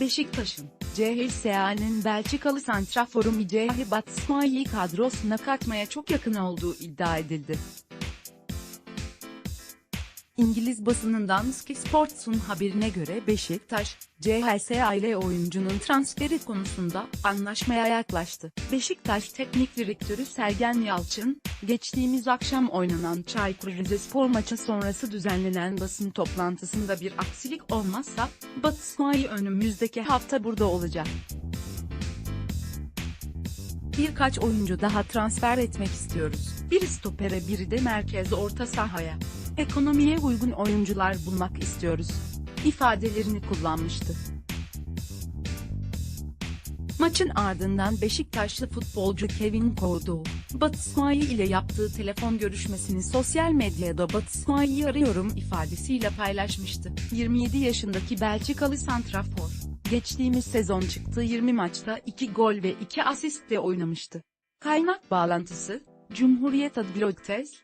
Beşiktaş'ın, CHSA'nın Belçikalı santraforu Micahi Batshuayi'yi kadrosuna katmaya çok yakın olduğu iddia edildi. İngiliz basınından Sky Sports'un haberine göre Beşiktaş, CHSA ile oyuncunun transferi konusunda anlaşmaya yaklaştı. Beşiktaş Teknik Direktörü Sergen Yalçın, geçtiğimiz akşam oynanan Çaykur Rizespor maçı sonrası düzenlenen basın toplantısında bir aksilik olmazsa, Batshuayi önümüzdeki hafta burada olacak. Birkaç oyuncu daha transfer etmek istiyoruz. Biri stopere biri de merkez orta sahaya. Ekonomiye uygun oyuncular bulmak istiyoruz. ifadelerini kullanmıştı. Maçın ardından Beşiktaşlı futbolcu Kevin Kordo, Batshuayi ile yaptığı telefon görüşmesini sosyal medyada Batshuayi'yi arıyorum ifadesiyle paylaşmıştı. 27 yaşındaki Belçikalı santrafor, geçtiğimiz sezon çıktığı 20 maçta 2 gol ve 2 asistle oynamıştı. Kaynak bağlantısı, Cumhuriyet Adlı Test,